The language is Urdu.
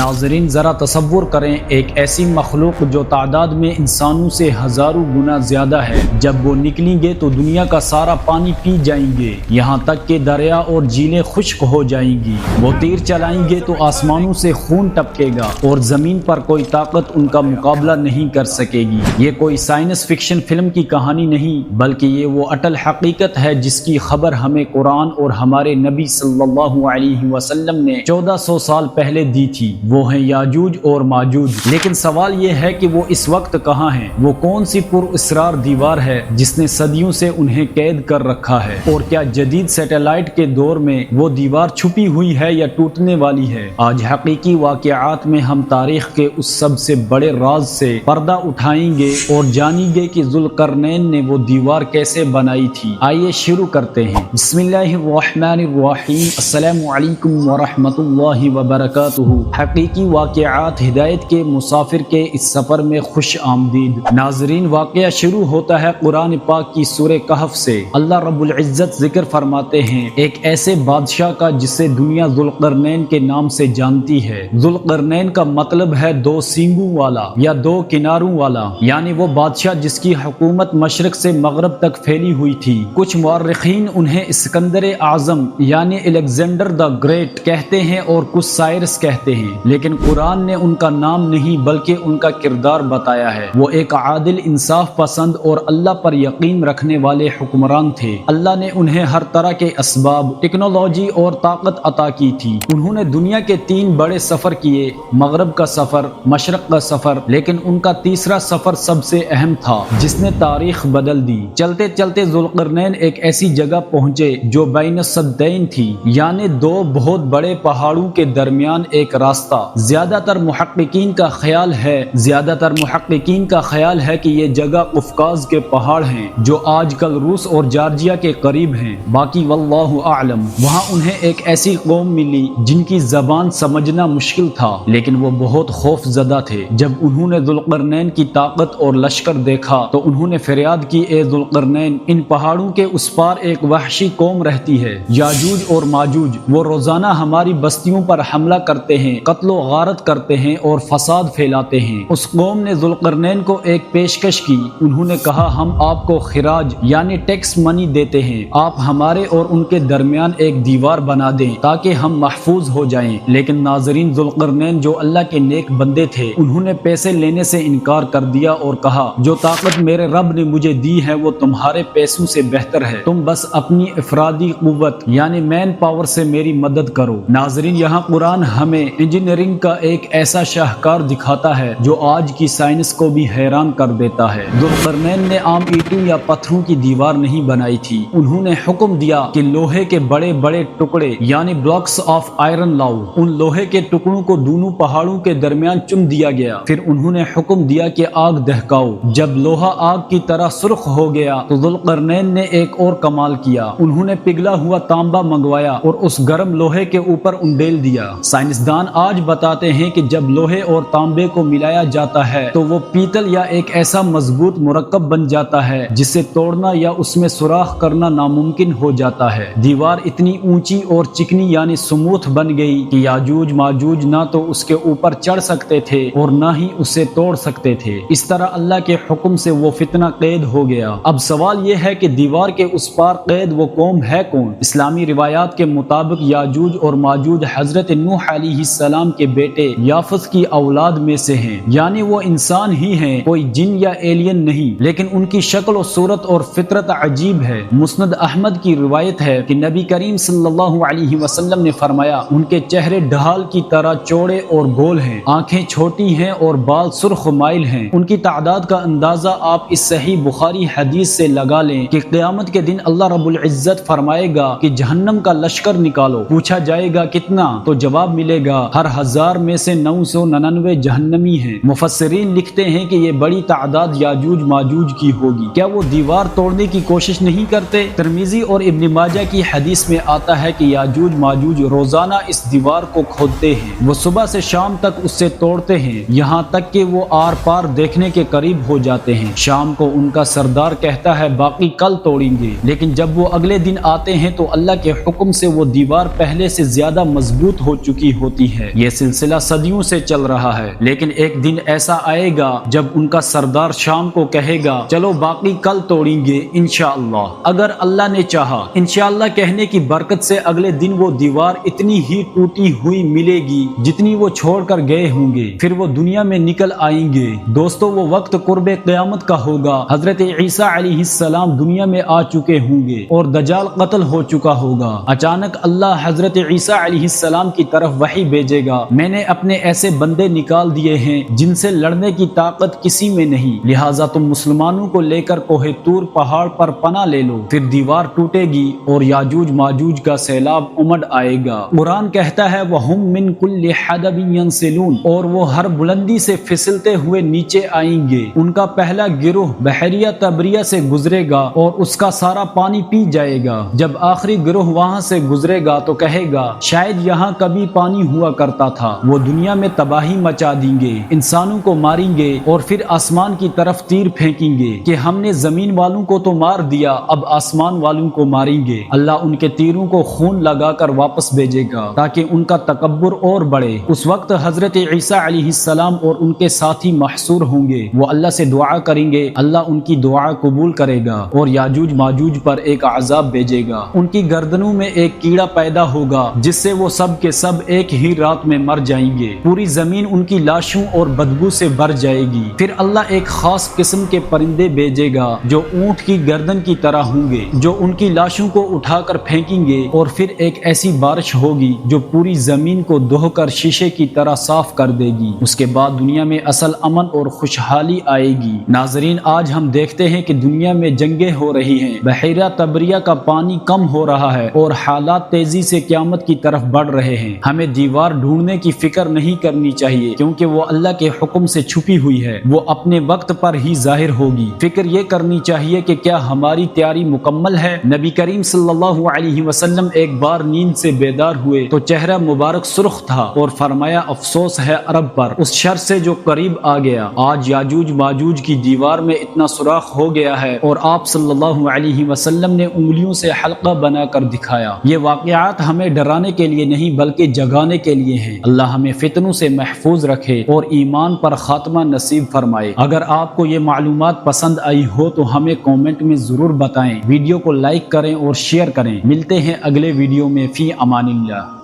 ناظرین، ذرا تصور کریں، ایک ایسی مخلوق جو تعداد میں انسانوں سے ہزاروں گنا زیادہ ہے۔ جب وہ نکلیں گے تو دنیا کا سارا پانی پی جائیں گے۔ یہاں تک کہ دریا اور جھیلیں خشک ہو جائیں گی۔ وہ تیر چلائیں گے تو آسمانوں سے خون ٹپکے گا اور زمین پر کوئی طاقت ان کا مقابلہ نہیں کر سکے گی۔ یہ کوئی سائنس فکشن فلم کی کہانی نہیں، بلکہ یہ وہ اٹل حقیقت ہے جس کی خبر ہمیں قرآن اور ہمارے نبی صلی اللہ علیہ وسلم نے چودہ سو سال پہلے دی تھی۔ وہ ہیں یاجوج اور ماجوج۔ لیکن سوال یہ ہے کہ وہ اس وقت کہاں ہیں؟ وہ کون سی پر اسرار دیوار ہے جس نے صدیوں سے انہیں قید کر رکھا ہے؟ اور کیا جدید سیٹلائٹ کے دور میں وہ دیوار چھپی ہوئی ہے یا ٹوٹنے والی ہے؟ آج حقیقی واقعات میں ہم تاریخ کے اس سب سے بڑے راز سے پردہ اٹھائیں گے اور جانیں گے کہ ذوالقرنین نے وہ دیوار کیسے بنائی تھی۔ آئیے شروع کرتے ہیں۔ بسم اللہ الرحمن الرحیم۔ السلام علیکم ورحمۃ اللہ وبرکاتہ۔ حقیقی واقعات ہدایت کے مسافر کے اس سفر میں خوش آمدید۔ ناظرین، واقعہ شروع ہوتا ہے قرآن پاک کی سورہ کہف سے۔ اللہ رب العزت ذکر فرماتے ہیں، ایک ایسے بادشاہ کا جسے دنیا ذوالقرنین کے نام سے جانتی ہے۔ ذوالقرنین کا مطلب ہے دو سینگوں والا یا دو کناروں والا۔ یعنی وہ بادشاہ جس کی حکومت مشرق سے مغرب تک پھیلی ہوئی تھی۔ کچھ مورخین انہیں اسکندر اعظم یعنی الیگزینڈر دا گریٹ کہتے ہیں اور کچھ سائرس کہتے ہیں۔ لیکن قرآن نے ان کا نام نہیں بلکہ ان کا کردار بتایا ہے۔ وہ ایک عادل انصاف پسند اور اللہ پر یقین رکھنے والے حکمران تھے۔ اللہ نے انہیں ہر طرح کے اسباب، ٹیکنالوجی اور طاقت عطا کی تھی۔ انہوں نے دنیا کے تین بڑے سفر کیے، مغرب کا سفر، مشرق کا سفر، لیکن ان کا تیسرا سفر سب سے اہم تھا، جس نے تاریخ بدل دی۔ چلتے چلتے ذوالقرنین ایک ایسی جگہ پہنچے جو بین الصدین تھی یعنی دو بہت بڑے پہاڑوں کے درمیان ایک راستہ زیادہ تر محققین کا خیال ہے، زیادہ تر محققین کا خیال ہے کہ یہ جگہ قفقاز کے پہاڑ ہیں جو آج کل روس اور جارجیا کے قریب ہیں۔ باقی واللہ اعلم۔ وہاں انہیں ایک ایسی قوم ملی جن کی زبان سمجھنا مشکل تھا، لیکن وہ بہت خوف زدہ تھے۔ جب انہوں نے ذوالقرنین کی طاقت اور لشکر دیکھا، تو انہوں نے فریاد کی، اے ذوالقرنین، ان پہاڑوں کے اس پار ایک وحشی قوم رہتی ہے۔ یاجوج اور ماجوج، وہ روزانہ ہماری بستیوں پر حملہ کرتے ہیں، قتل و غارت کرتے ہیں اور فساد پھیلاتے ہیں۔ اس قوم نے ذوالقرنین کو ایک پیشکش کی۔ انہوں نے کہا، ہم آپ کو خراج یعنی ٹیکس منی دیتے ہیں۔ آپ ہمارے اور ان کے درمیان ایک دیوار بنا دیں تاکہ ہم محفوظ ہو جائیں۔ لیکن ناظرین ذوالقرنین جو اللہ کے نیک بندے تھے، انہوں نے پیسے لینے سے انکار کر دیا اور کہا، جو طاقت میرے رب نے مجھے دی ہے، وہ تمہارے پیسوں سے بہتر ہے۔ تم بس اپنی افرادی قوت یعنی مین پاور سے میری مدد کرو۔ ناظرین، یہاں قرآن ہمیں انجینئرنگ کا ایک ایسا شاہکار دکھاتا ہے جو آج کی سائنس کو بھی حیران کر دیتا ہے۔ ذوالقرنین نے عام اینٹوں یا پتھروں کی دیوار نہیں بنائی تھی۔ انہوں نے حکم دیا کہ لوہے کے بڑے بڑے ٹکڑے یعنی بلاکس آف آئرن لاؤ۔ ان لوہے کے ٹکڑوں کو دونوں پہاڑوں کے درمیان چم دیا گیا۔ پھر انہوں نے حکم دیا کہ آگ دہکاؤ۔ جب لوہا آگ کی طرح سرخ ہو گیا تو ذوالقرنین نے ایک اور کمال کیا۔ انہوں نے پگھلا ہوا تانبا منگوایا اور اس گرم لوہے کے اوپر انڈیل دیا۔ سائنسدان آج بتاتے ہیں کہ جب لوہے اور تانبے کو ملایا جاتا ہے تو وہ پیتل یا ایک ایسا مضبوط مرکب بن جاتا ہے جسے توڑنا یا اس میں سوراخ کرنا ناممکن ہو جاتا ہے۔ دیوار اتنی اونچی اور چکنی یعنی سموتھ بن گئی کہ یاجوج ماجوج نہ تو اس کے اوپر چڑھ سکتے تھے اور نہ ہی اسے توڑ سکتے تھے۔ اس طرح اللہ کے حکم سے وہ فتنہ قید ہو گیا۔ اب سوال یہ ہے کہ دیوار کے اس پار قید وہ قوم ہے کون؟ اسلامی روایات کے مطابق یاجوج اور ماجوج حضرت نوح علیہ السلام کے بیٹے یافس کی اولاد میں سے ہیں۔ یعنی وہ انسان ہی ہیں، کوئی جن یا ایلین نہیں۔ لیکن ان کی شکل و صورت اور فطرت عجیب ہے۔ مسند احمد کی روایت ہے کہ نبی کریم صلی اللہ علیہ وسلم نے فرمایا، ان کے چہرے ڈھال کی طرح چوڑے اور گول ہیں۔ آنکھیں چھوٹی ہیں اور بال سرخ مائل ہیں۔ ان کی تعداد کا اندازہ آپ اس صحیح بخاری حدیث سے لگا لیں کہ قیامت کے دن اللہ رب العزت فرمائے گا کہ جہنم کا لشکر نکالو۔ پوچھا جائے گا، کتنا؟ تو جواب ملے گا، ہر ہزار میں سے نو سو ننانوے جہنمی ہیں۔ مفسرین لکھتے ہیں کہ یہ بڑی تعداد یاجوج ماجوج کی ہوگی۔ کیا وہ دیوار توڑنے کی کوشش نہیں کرتے؟ ترمیزی اور ابن ماجہ کی حدیث میں آتا ہے کہ یاجوج ماجوج روزانہ اس دیوار کو کھودتے ہیں۔ وہ صبح سے شام تک اس سے توڑتے ہیں۔ یہاں تک کہ وہ آر پار دیکھنے کے قریب ہو جاتے ہیں۔ شام کو ان کا سردار کہتا ہے، باقی کل توڑیں گے۔ لیکن جب وہ اگلے دن آتے ہیں تو اللہ کے حکم سے وہ دیوار پہلے سے زیادہ مضبوط ہو چکی ہوتی ہے۔ یہ یہ سلسلہ صدیوں سے چل رہا ہے۔ لیکن ایک دن ایسا آئے گا جب ان کا سردار شام کو کہے گا، چلو باقی کل توڑیں گے انشاءاللہ۔ اگر اللہ نے چاہا، انشاءاللہ کہنے کی برکت سے اگلے دن وہ دیوار اتنی ہی ٹوٹی ہوئی ملے گی جتنی وہ چھوڑ کر گئے ہوں گے۔ پھر وہ دنیا میں نکل آئیں گے۔ دوستو، وہ وقت قرب قیامت کا ہوگا۔ حضرت عیسیٰ علیہ السلام دنیا میں آ چکے ہوں گے اور دجال قتل ہو چکا ہوگا۔ اچانک اللہ حضرت عیسیٰ علیہ السلام کی طرف وحی بھیجے گا۔ میں نے اپنے ایسے بندے نکال دیے ہیں جن سے لڑنے کی طاقت کسی میں نہیں۔ لہٰذا تم مسلمانوں کو لے کر کوہ تور پہاڑ پر پناہ لے لو۔ پھر دیوار ٹوٹے گی اور یاجوج ماجوج کا سیلاب امڈ آئے گا۔ قرآن کہتا ہے وہ ہم من کل حدب ینسلون اور وہ ہر بلندی سے پھسلتے ہوئے نیچے آئیں گے۔ ان کا پہلا گروہ بحریہ تبریہ سے گزرے گا اور اس کا سارا پانی پی جائے گا۔ جب آخری گروہ وہاں سے گزرے گا تو کہے گا، شاید یہاں کبھی پانی ہوا کرتا تھا۔ وہ دنیا میں تباہی مچا دیں گے، انسانوں کو ماریں گے اور پھر آسمان کی طرف تیر پھینکیں گے کہ ہم نے زمین والوں کو تو مار دیا، اب آسمان والوں کو ماریں گے۔ اللہ ان کے تیروں کو خون لگا کر واپس بھیجے گا تاکہ ان کا تکبر اور بڑھے۔ اس وقت حضرت عیسیٰ علیہ السلام اور ان کے ساتھی محصور ہوں گے۔ وہ اللہ سے دعا کریں گے، اللہ ان کی دعا قبول کرے گا اور یاجوج ماجوج پر ایک عذاب بھیجے گا۔ ان کی گردنوں میں ایک کیڑا پیدا ہوگا، جس سے وہ سب کے سب ایک ہی رات میں مر جائیں گے۔ پوری زمین ان کی لاشوں اور بدبو سے بھر جائے گی۔ پھر اللہ ایک خاص قسم کے پرندے بھیجے گا جو اونٹ کی گردن کی طرح ہوں گے، جو ان کی لاشوں کو اٹھا کر پھینکیں گے اور پھر ایک ایسی بارش ہوگی جو پوری زمین کو دہ کر شیشے کی طرح صاف کر دے گی۔ اس کے بعد دنیا میں اصل امن اور خوشحالی آئے گی۔ ناظرین، آج ہم دیکھتے ہیں کہ دنیا میں جنگیں ہو رہی ہیں۔ بحیرہ تبریہ کا پانی کم ہو رہا ہے اور حالات تیزی سے قیامت کی طرف بڑھ رہے ہیں۔ ہمیں دیوار ڈھونڈ ڈھونڈنے کی فکر نہیں کرنی چاہیے، کیونکہ وہ اللہ کے حکم سے چھپی ہوئی ہے۔ وہ اپنے وقت پر ہی ظاہر ہوگی۔ فکر یہ کرنی چاہیے کہ کیا ہماری تیاری مکمل ہے۔ نبی کریم صلی اللہ علیہ وسلم ایک بار نیند سے بیدار ہوئے تو چہرہ مبارک سرخ تھا اور فرمایا، افسوس ہے عرب پر، اس شر سے جو قریب آ گیا۔ آج یاجوج ماجوج کی دیوار میں اتنا سوراخ ہو گیا ہے اور آپ صلی اللہ علیہ وسلم نے انگلیوں سے حلقہ بنا کر دکھایا۔ یہ واقعات ہمیں ڈرانے کے لیے نہیں، بلکہ جگانے کے لیے ہیں اللہ ہمیں فتنوں سے محفوظ رکھے اور ایمان پر خاتمہ نصیب فرمائے۔ اگر آپ کو یہ معلومات پسند آئی ہو تو ہمیں کومنٹ میں ضرور بتائیں۔ ویڈیو کو لائک کریں اور شیئر کریں۔ ملتے ہیں اگلے ویڈیو میں فی امان اللہ۔